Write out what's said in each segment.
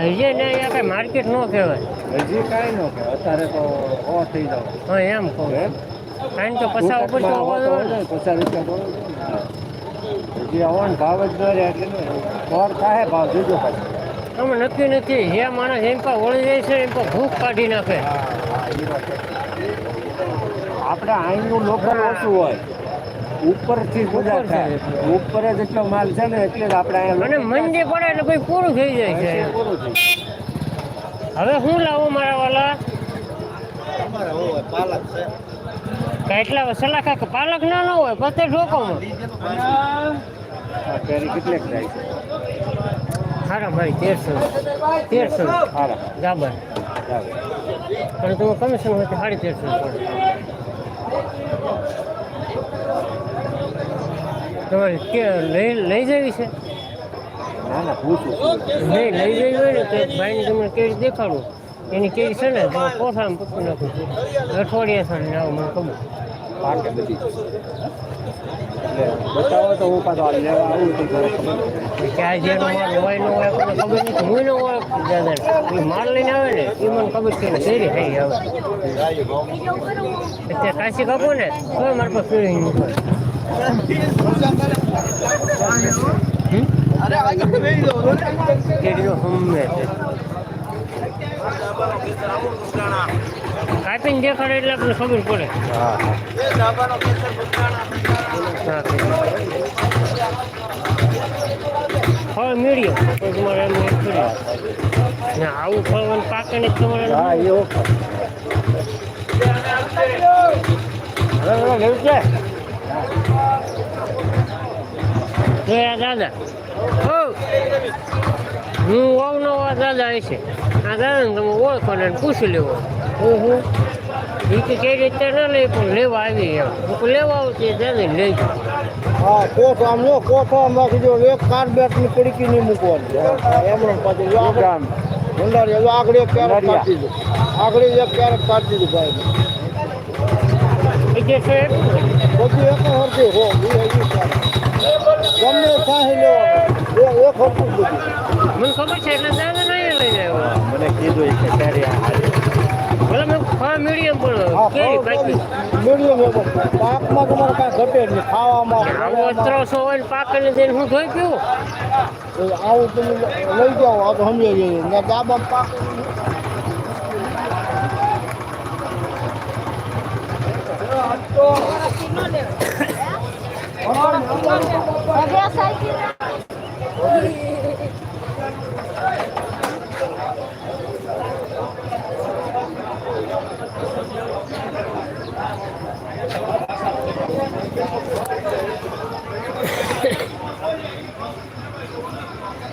હજી ને અહીંયા કઈ માર્કેટ ન કહેવાય. હજી કાંઈ ન કે અત્યારે તો ઓ થઈ જાવ. હા એમ કહો? કારણ કે પચાસ ઉપર તો. પચાસ રૂપિયા હજી ભાવ જ ન રહે એટલે નહીં. થાય ભાવ? જોજો પાછું. આમાં નક્કી નથી. જે માણસ એમ પર વળી જાય છે એમ પર ભૂખ કાઢી નાખે. આપણે અહીંનું લોકો ઓછું હોય. ઉપરથી પૂજા થાય. ઉપર જ એટલો માલ છે ને એટલે જ આપણે અહીંયા અને મંદી પડે એટલે કોઈ પૂરું થઈ જાય છે. પૂરું થઈ હવે શું લાવું મારા વાલા? પાલક છે. કેટલા સલાખા કે પાલક ના ના હોય પતે ઢોકોમાં કેટલે કેરી થાય? છે સારા ભાઈ તેરસો તેરસો. સારા ગાબર. પણ તમે કમિશન હોય તો સાડી તેરસો પડે. તમારે કે લઈ લઈ જવી છે? ના ના પૂછું નહીં લઈ જવી હોય ને તો ભાઈને તમને કેવી દેખાડું? એની કેવી છે ને? પોસામાં પકડી નાખું છું અઠવાડિયા ને આવું મને ખબર. પાકે બધી. બતાવો તો હું પાછો લેવા આવું તો મને ખબર પડે. કે આ જેનો માલ હોય ન હોય આપણને ખબર નથી. હું ન હોય દાદા એ માલ લઈને આવે ને એ મને ખબર છે થઈ આવે અત્યારે કાશી કાપો ને તો મારી પાસે કેરી મૂકો હમ? કેરીનો હમે છે કાપીને દેખાડે એટલે આપણે ખબર પડે હા હા ફળ મીડિયમ તો તમારે એમ એક કરી ને આવું ફળ મને પાકે ને તમારે હા એ દાદા. ઓ હું ઓવ નો દાદા હશે આ દાદાને તમે ઓળખો ને પૂછી લેવો. હું હું એ તો કઈ રીતે ન લઈ પણ લેવા આવી એમ. હું લેવા આવતી દાદા લઈ હા કોઠો આમ લો કોઠો આમ રાખી દો એક કાર્બેટની પડીકી નહીં મૂકવાની. એમણે પાછું આગળ ભંડારી આગળ એક ક્યારેક કાઢી દીધું. આગળ એક ક્યારેક કાઢી દીધું ભાઈ. જે છે. બધું એક હરખું હો ગમે સાહી લેવાનું એક હરખું બધું. મને ખબર છે એટલે દાદા નહીં લઈ જાય મને કીધું કે ક્યારે ભલે મેં મીડિયમ પણ મીડિયમ પાકમાં તમારે કાંઈ ઘટે જ નહીં. ખાવામાં આવો ત્રણસો હોય ને પાકે ને જઈને હું ધોઈ પીવું? આવું તમે લઈ જાઓ આ તો સમજી જઈએ ને પાક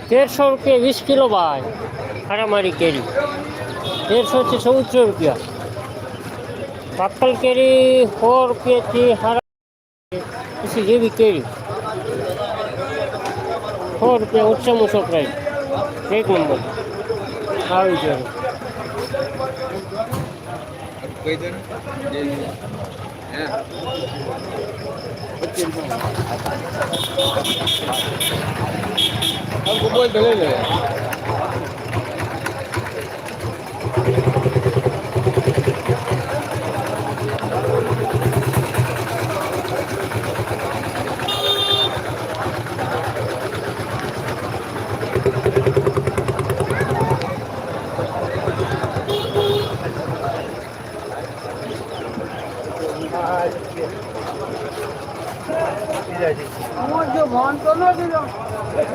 તેરસો રૂપિયા વીસ કિલો ભાઈ હારામારી કેરી તેરસોથી ચૌદસો રૂપિયા પાકલ કેરી સો રૂપિયાથી હારા પછી જેવી કેરી સો રૂપિયા ઓછામાં ઓછો પ્રાઇસ એક નંબર આવી જાય हमको कोई भले नहीं আমার যে ভন তো না দিলাম લે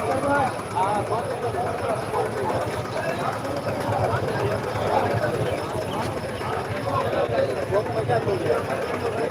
કેરી